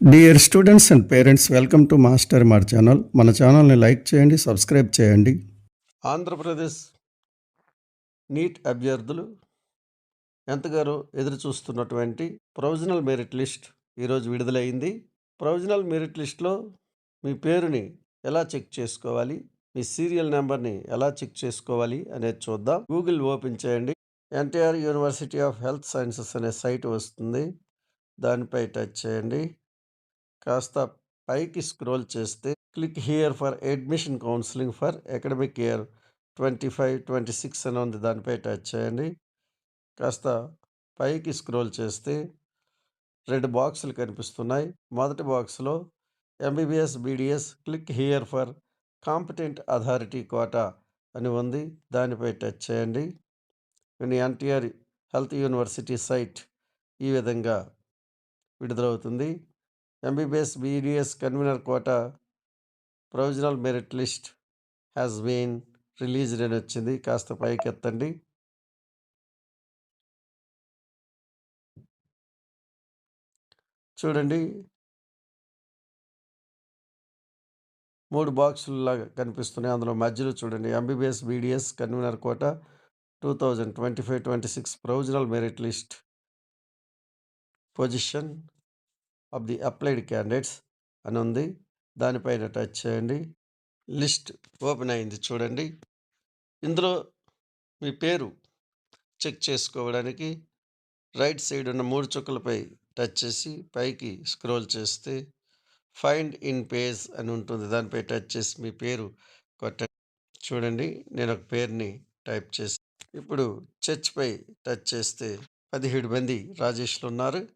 Dear students and parents welcome to master మార్ channel మన ఛానల్ని లైక్ చేయండి సబ్స్క్రైబ్ చేయండి. ఆంధ్రప్రదేశ్ నీట్ అభ్యర్థులు ఎంతగానో ఎదురు చూస్తున్నటువంటి ప్రొవిజనల్ మెరిట్ లిస్ట్ ఈరోజు విడుదలైంది. ప్రొవిజనల్ మెరిట్ లిస్ట్లో మీ పేరుని ఎలా చెక్ చేసుకోవాలి? మీ సీరియల్ నెంబర్ని ఎలా చెక్ చేసుకోవాలి అనేది చూద్దాం. గూగుల్ ఓపెన్ చేయండి. NTR university of health sciences అనే సైట్ వస్తుంది. దానిపై టచ్ చేయండి. కాస్త పైకి స్క్రోల్ చేస్తే click here for admission counselling for academic year twenty five twenty six అని ఉంది. దానిపై టచ్ చేయండి. కాస్త పైకి స్క్రోల్ చేస్తే రెండు బాక్సులు కనిపిస్తున్నాయి. మొదటి బాక్స్లో MBBS BDS click here for competent authority quota అని ఉంది. దానిపై టచ్ చేయండి. మీ ఎన్టీఆర్ హెల్త్ యూనివర్సిటీ సైట్ ఈ విధంగా విడుదలవుతుంది. MBBS BDS convenor quota provisional merit list has been released అని వచ్చింది. కాస్త పైకి ఎత్తండి చూడండి. మూడు బాక్సులు లాగా కనిపిస్తున్నాయి. అందులో మధ్యలో చూడండి. MBBS BDS convenor quota two thousand twenty five twenty six provisional merit list position of the applied candidates అని ఉంది. దానిపైన టచ్ చేయండి. లిస్ట్ ఓపెన్ అయింది చూడండి. ఇందులో మీ పేరు చెక్ చేసుకోవడానికి రైట్ సైడ్ ఉన్న మూడు చుక్కలపై టచ్ చేసి పైకి స్క్రోల్ చేస్తే ఫైండ్ ఇన్ పేజ్ అని ఉంటుంది. దానిపై టచ్ చేసి మీ పేరు కొట్ట చూడండి నేను ఒక పేరుని టైప్ చేసి ఇప్పుడు చర్చ్పై టచ్ చేస్తే పదిహేడు మంది రాజేష్లు ఉన్నారు.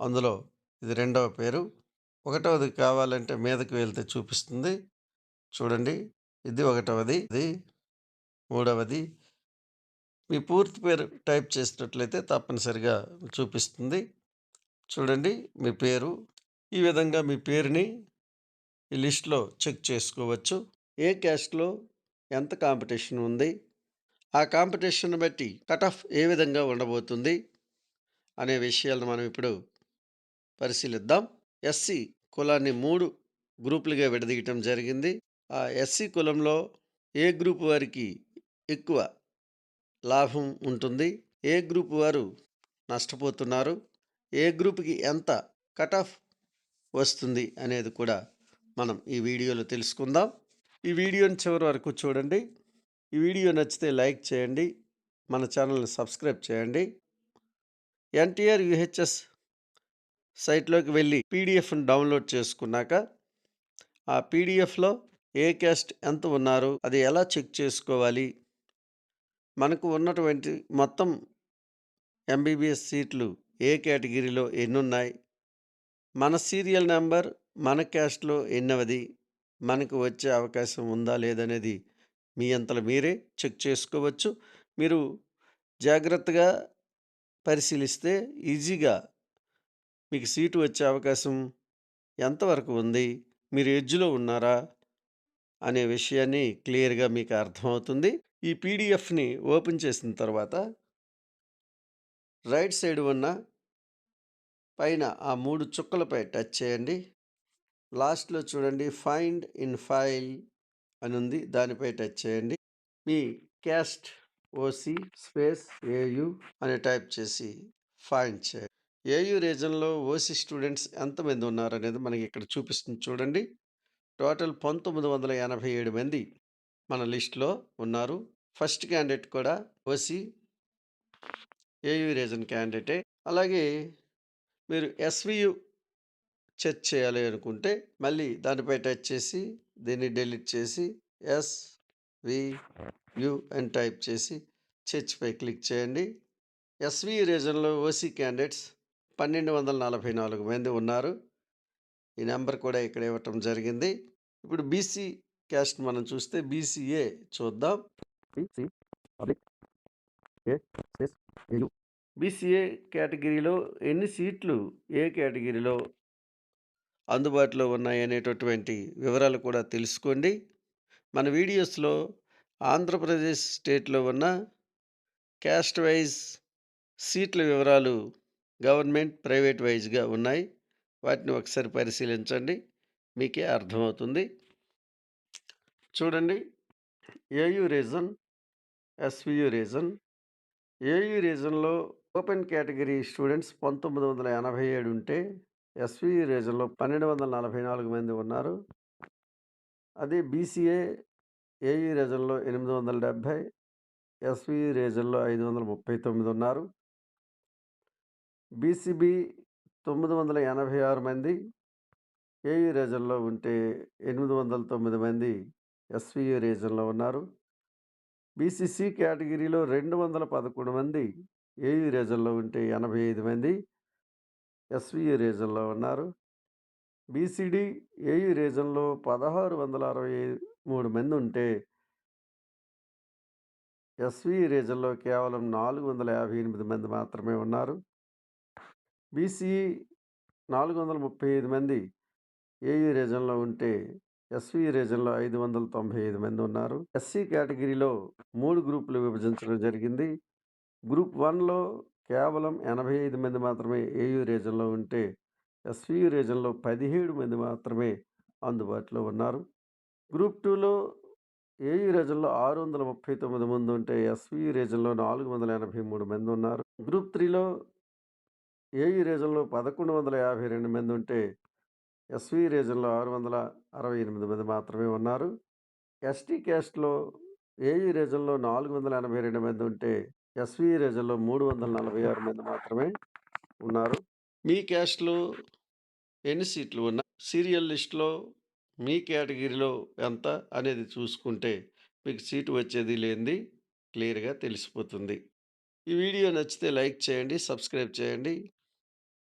అందులో ఇది రెండవ పేరు. ఒకటవది కావాలంటే మీదకి వెళ్తే చూపిస్తుంది. చూడండి. ఇది ఒకటవది. ఇది మూడవది. మీ పూర్తి పేరు టైప్ చేసినట్లయితే తప్పనిసరిగా చూపిస్తుంది. చూడండి. మీ పేరు. ఈ విధంగా మీ పేరుని ఈ లిస్ట్లో చెక్ చేసుకోవచ్చు. ఏ క్యాస్ట్లో ఎంత కాంపిటీషన్ ఉంది? ఆ కాంపిటీషన్ బట్టి కట్ ఆఫ్ ఏ విధంగా ఉండబోతుంది? అనే విషయాలను మనం ఇప్పుడు పరిశీలిద్దాం. ఎస్సి కులాన్ని మూడు గ్రూపులుగా విడదీయటం జరిగింది. ఆ ఎస్సి కులంలో ఏ గ్రూప్ వారికి ఎక్కువ లాభం ఉంటుంది? ఏ గ్రూప్ వారు నష్టపోతున్నారు? ఏ గ్రూప్కి ఎంత కట్ ఆఫ్ వస్తుంది అనేది కూడా మనం ఈ వీడియోలో తెలుసుకుందాం. ఈ వీడియోని చివరి వరకు చూడండి. ఈ వీడియో నచ్చితే లైక్ చేయండి. మన ఛానల్ని సబ్స్క్రైబ్ చేయండి. ఎన్టీఆర్ యూహెచ్ఎస్ సైట్లోకి వెళ్ళి పీడిఎఫ్ను డౌన్లోడ్ చేసుకున్నాక ఆ పీడిఎఫ్లో ఏ క్యాస్ట్ ఎంత ఉన్నారు అది ఎలా చెక్ చేసుకోవాలి? మనకు ఉన్నటువంటి మొత్తం ఎంబీబీఎస్ సీట్లు ఏ కేటగిరీలో ఎన్ని ఉన్నాయి మన సీరియల్ నెంబర్ మన క్యాస్ట్లో ఎన్నవది? మనకు వచ్చే అవకాశం ఉందా లేదనేది మీ అంతలో మీరే చెక్ చేసుకోవచ్చు. మీరు జాగ్రత్తగా పరిశీలిస్తే ఈజీగా మీకు సీటు వచ్చే అవకాశం ఎంతవరకు ఉంది? మీరు ఎడ్జ్లో ఉన్నారా? అనే విషయాన్ని క్లియర్గా మీకు అర్థమవుతుంది. ఈ పీడిఎఫ్ని ఓపెన్ చేసిన తర్వాత రైట్ సైడ్ ఉన్న పైన ఆ మూడు చుక్కలపై టచ్ చేయండి. లాస్ట్లో చూడండి ఫైండ్ ఇన్ ఫైల్ అని ఉంది. దానిపై టచ్ చేయండి. మీ క్యాస్ట్ ఓసి స్పేస్ ఏయు అని టైప్ చేసి ఫైండ్ చేయండి. ఏయూ రీజన్లో ఓసీ స్టూడెంట్స్ ఎంతమంది ఉన్నారనేది మనకి ఇక్కడ చూపిస్తుంది చూడండి. టోటల్ పంతొమ్మిది వందల ఎనభై ఏడు మంది మన లిస్ట్లో ఉన్నారు. ఫస్ట్ క్యాండిడేట్ కూడా ఓసీ ఏయూ రీజన్ క్యాండిడేటే. అలాగే మీరు ఎస్వియు చెక్ చేయాలి అనుకుంటే మళ్ళీ దానిపై టచ్ చేసి దీన్ని డిలీట్ చేసి ఎస్ వి అని టైప్ చేసి చర్చ్పై క్లిక్ చేయండి. ఎస్వి రీజన్లో ఓసీ క్యాండిడేట్స్ పన్నెండు వందల నలభై నాలుగు మంది ఉన్నారు. ఈ నెంబర్ కూడా ఇక్కడ ఇవ్వటం జరిగింది. ఇప్పుడు బీసీ క్యాస్ట్ మనం చూస్తే బీసీఏ చూద్దాం. బీసీఏ కేటగిరీలో ఎన్ని సీట్లు ఏ కేటగిరీలో అందుబాటులో ఉన్నాయి అనేటటువంటి వివరాలు కూడా తెలుసుకోండి. మన వీడియోస్లో ఆంధ్రప్రదేశ్ స్టేట్లో ఉన్న క్యాస్ట్ వైజ్ సీట్ల వివరాలు గవర్నమెంట్ ప్రైవేట్ వైజ్గా ఉన్నాయి. వాటిని ఒకసారి పరిశీలించండి. మీకే అర్థమవుతుంది. చూడండి. AU region SVU region. AU రీజన్లో open category students పంతొమ్మిది వందల ఎనభై ఏడు ఉంటే ఎస్వియు రీజన్లో పన్నెండు వందల నలభై నాలుగు మంది ఉన్నారు. అదే బీసీఏ ఏయు రీజన్లో ఎనిమిది వందల డెబ్భై ఎస్వి రీజన్లో ఐదు వందల ముప్పై తొమ్మిది ఉన్నారు. బీసీబీ తొమ్మిది వందల ఎనభై ఆరు మంది ఏయూ రీజన్లో ఉంటే ఎనిమిది వందల తొమ్మిది మంది ఎస్వియు రీజన్లో ఉన్నారు. బీసీసీ కేటగిరీలో రెండు వందల పదకొండు మంది ఏయూ రీజన్లో ఉంటే ఎనభై ఐదు మంది ఎస్వియు రీజన్లో ఉన్నారు. బీసీడీ ఏయూ రీజన్లో పదహారు వందల అరవై మూడు మంది ఉంటే ఎస్వి రీజన్లో కేవలం నాలుగు వందల యాభై ఎనిమిది మంది మాత్రమే ఉన్నారు. బీసీ నాలుగు వందల ముప్పై ఐదు మంది ఏఈ రీజన్లో ఉంటే ఎస్వి రీజన్లో ఐదు వందల తొంభై ఐదు మంది ఉన్నారు. ఎస్సీ కేటగిరీలో మూడు గ్రూపులు విభజించడం జరిగింది. గ్రూప్ వన్లో కేవలం ఎనభై ఐదు మంది మాత్రమే ఏయూ రీజన్లో ఉంటే ఎస్వి రీజన్లో పదిహేడు మంది మాత్రమే అందుబాటులో ఉన్నారు. గ్రూప్ టూలో ఏయు రీజన్లో ఆరు వందల ముప్పై తొమ్మిది మంది ఉంటే ఎస్వి రీజన్లో నాలుగు వందల ఎనభై మూడు మంది ఉన్నారు. గ్రూప్ త్రీలో ఏఈ రీజన్లో పదకొండు వందల యాభై రెండు మంది ఉంటే ఎస్వి రీజన్లో ఆరు వందల అరవై ఎనిమిది మంది మాత్రమే ఉన్నారు. ఎస్టీ క్యాస్ట్లో ఏఈ రీజన్లో నాలుగు వందల ఎనభై రెండు మంది ఉంటే ఎస్వి రీజన్లో మూడు వందల నలభై ఆరు మంది మాత్రమే ఉన్నారు. మీ క్యాస్ట్లో ఎన్ని సీట్లు ఉన్నా సీరియల్ లిస్ట్లో మీ కేటగిరీలో ఎంత అనేది చూసుకుంటే మీకు సీటు వచ్చేది లేనిది క్లియర్గా తెలిసిపోతుంది. ఈ వీడియో నచ్చితే లైక్ చేయండి సబ్స్క్రైబ్ చేయండి.